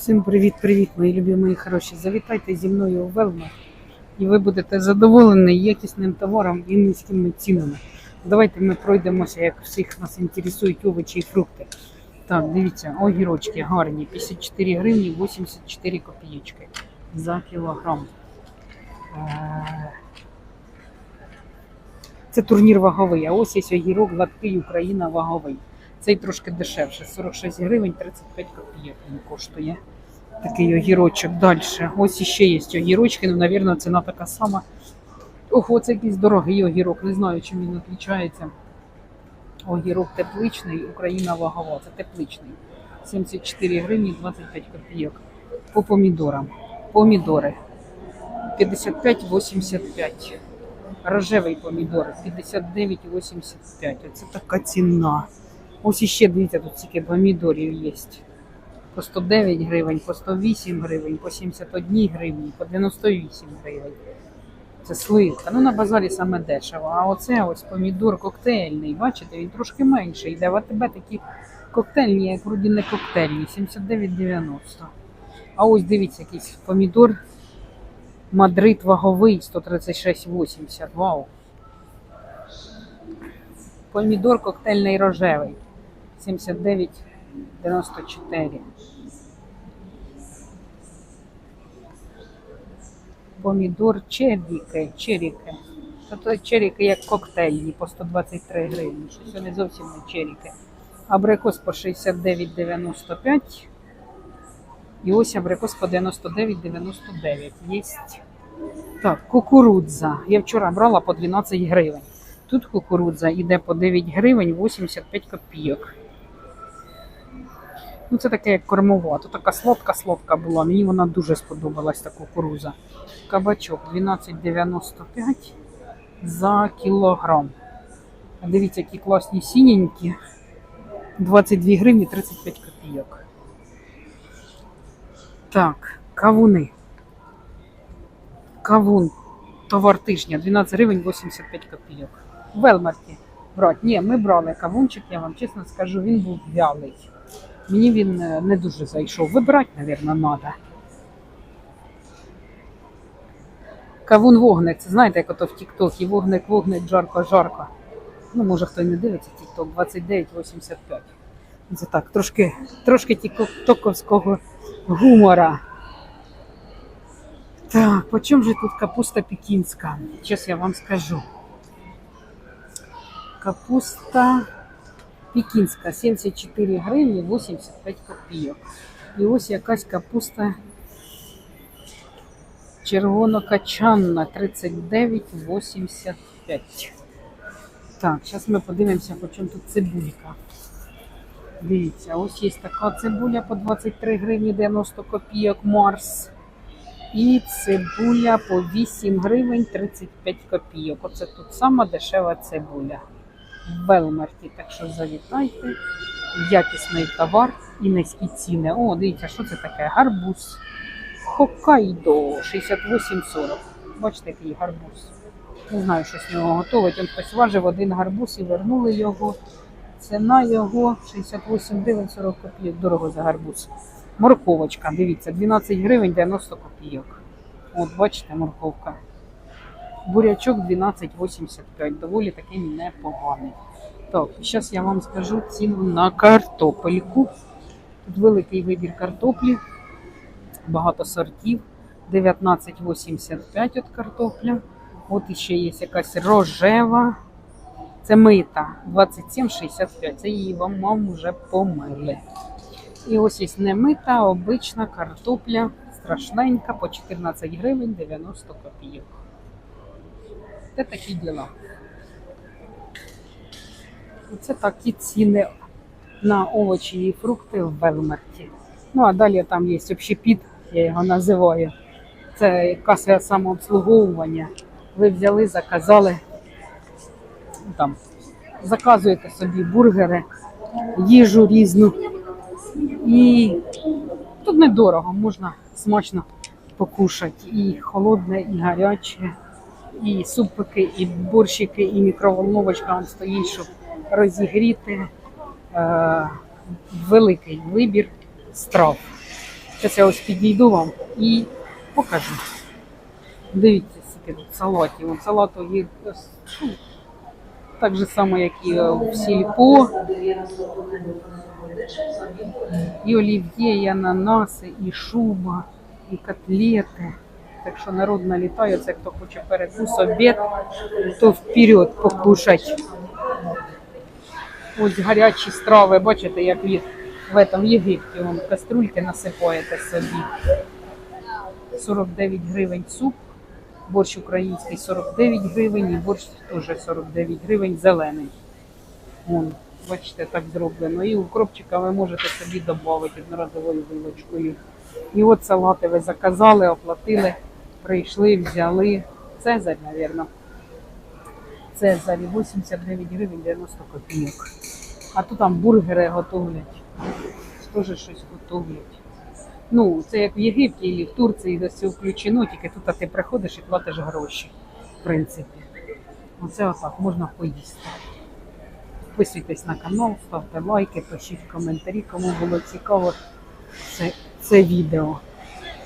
Всім привіт-привіт, мої любі, хороші. Завітайте зі мною у Велмар, і ви будете задоволені якісним товаром і низькими цінами. Давайте ми пройдемося, як всіх нас інтересують овочі і фрукти. Так, дивіться, огірочки гарні, 54 гривні 84 копійки за кілограм. Е, Це турнір ваговий, а ось є огірок гладкий Україна ваговий. Цей трошки дешевше, 46 гривень 35 копійок він коштує. Такий огірочок далі. Ось іще є огірочки, ну, мабуть, ціна така сама. Ого, це якийсь дорогий огірок, не знаю, чим він відрізняється. Огірок тепличний, Україна вагова, це тепличний. 74 гривні 25 копійок. По помідорам. Помідори 55,85. Рожевий помідор 59,85. Оце така ціна. Ось іще дивіться, тут стільки помідорів є. По 109 гривень, по 108 гривень, по 71 гривні, по 98 гривень. Це сливка. Ну на базарі саме дешево. А оце ось помідор коктейльний. Бачите, він трошки менший. йде. В АТБ такі коктейльні, як вроді не коктейльні, 79,90. А ось дивіться, якийсь помідор Мадрид ваговий 136,80. Вау. Помідор коктейльний рожевий 79,94. Помідор черіки, черіки. Тобто черіки як коктейльні по 123 гривні. Щось вони зовсім не черіки. Абрикос по 69,95. І ось абрикос по 99,99. Єсть. Так, кукурудза. Я вчора брала по 12 гривень. Тут кукурудза йде по 9 гривень 85 копійок. Ну, це таке як кормова. Тут така солодка-солодка була. Мені вона дуже сподобалась, та кукуруза. Кабачок 12,95 за кілограм. Дивіться, які класні сіненькі. 22 гривні 35 копійок. Так, кавуни. Кавун. Товар тижня 12 гривень 85 копійок. В Велмарті брать. Ні, ми брали кавунчик, я вам чесно скажу, він був вялий. Мені він е, не дуже зайшов. Вибирати, мабуть, треба. Кавун вогник. Це знаєте, як ото в Тік-Токі. Вогник, вогник, жарко, жарко. Ну, може, хто не дивиться Тік-Ток, 29,85. Це так, трошки, трошки тіктоковського гумора. Так, по чому же тут капуста пекінська? Зараз я вам скажу. Капуста пекінська 74 гривні 85 копійок. І ось якась капуста червонокачанна 39,85. Так, зараз ми подивимося, по чому тут цибулька. Дивіться, ось є така цибуля по 23 гривні 90 копійок Марс. І цибуля по 8 гривень 35 копійок. Оце тут сама дешева цибуля Велмарті. Так що завітайте. Якісний товар і низькі ціни. О, дивіться, що це таке? Гарбуз. Хоккайдо 68,40. Бачите, який гарбуз. Не знаю, що з нього готовить. Він хтось важив один гарбуз і вернули його. Ціна його 68 гривень 40 копійок. Дорого за гарбуз. Морковочка, дивіться, 12 гривень 90 копійок. От, бачите, морковка. Бурячок 12,85. Доволі такий непоганий. Так, зараз я вам скажу ціну на картопельку. Тут великий вибір картоплі, багато сортів. 19,85 от картопля. От іще є якась рожева. Це мита 27,65. Це її вам мам вже помили. І ось є немита, обична картопля, страшненька, по 14 гривень 90 копійок. Це такі діла. Оце такі ціни на овочі і фрукти в Велмарті. Ну, а далі там є общепіт, я його називаю. Це каса самообслуговування. Ви взяли, заказали, ну, там, заказуєте собі бургери, їжу різну. І тут недорого, можна смачно покушати. І холодне, і гаряче, і супики, і борщики, і мікроволновочка там стоїть, щоб розігріти. Е, великий вибір страв. Зараз я ось підійду вам і покажу. Дивіться, скільки тут салатів. Салату є ну, так же само, як і е, в сільпо. І олів'є, і ананаси, і шуба, і котлети. Так що народ налітає, це хто хоче перекус, обід, то вперед покушать. Ось гарячі страви, бачите, як в, в этом Єгипті, вон каструльки насипаєте собі. 49 гривень суп, борщ український 49 гривень і борщ теж 49 гривень зелений. Вон, бачите, так зроблено. І укропчика ви можете собі додати одноразовою вилочкою. І от салати ви заказали, оплатили, прийшли, взяли. Цезарь, мабуть. Цезарь 89 гривень 90 копійок. А то там бургери готовлять. Теж щось готовлять. Ну, це як в Єгипті або в Турції, все включено, тільки тут ти приходиш і платиш гроші, в принципі. Оце отак можна поїсти. Підписуйтесь на канал, ставте лайки, пишіть коментарі, кому було цікаво це, це відео.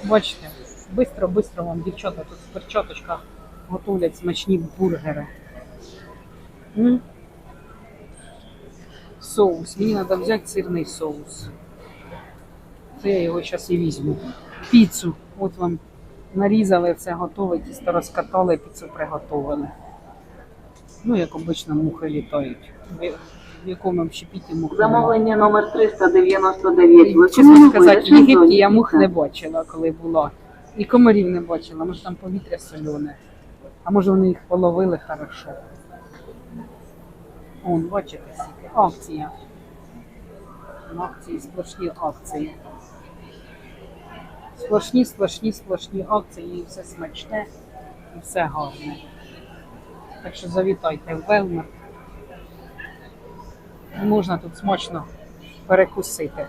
Бачите, бистро-бистро вам дівчата тут в перчаточках готовлять смачні бургери. М? Соус. Мені треба взяти сирний соус. Це я його зараз і візьму. Піцу. От вам нарізали все готове, тісто розкатали, піцу приготували. Ну, як обично мухи літають. В якому общепіті мухи. Замовлення номер 399. Чесно сказати, в Єгипті я мух не бачила, коли була. І комарів не бачила. Може там повітря солене. А може вони їх половили хорошо. Вон, бачите, скільки. Акція. Акції сплошні акції. Сплошні, сплошні, сплошні акції, і все смачне, і все гарне. Так що завітайте в Велмер. Можна тут смачно перекусити.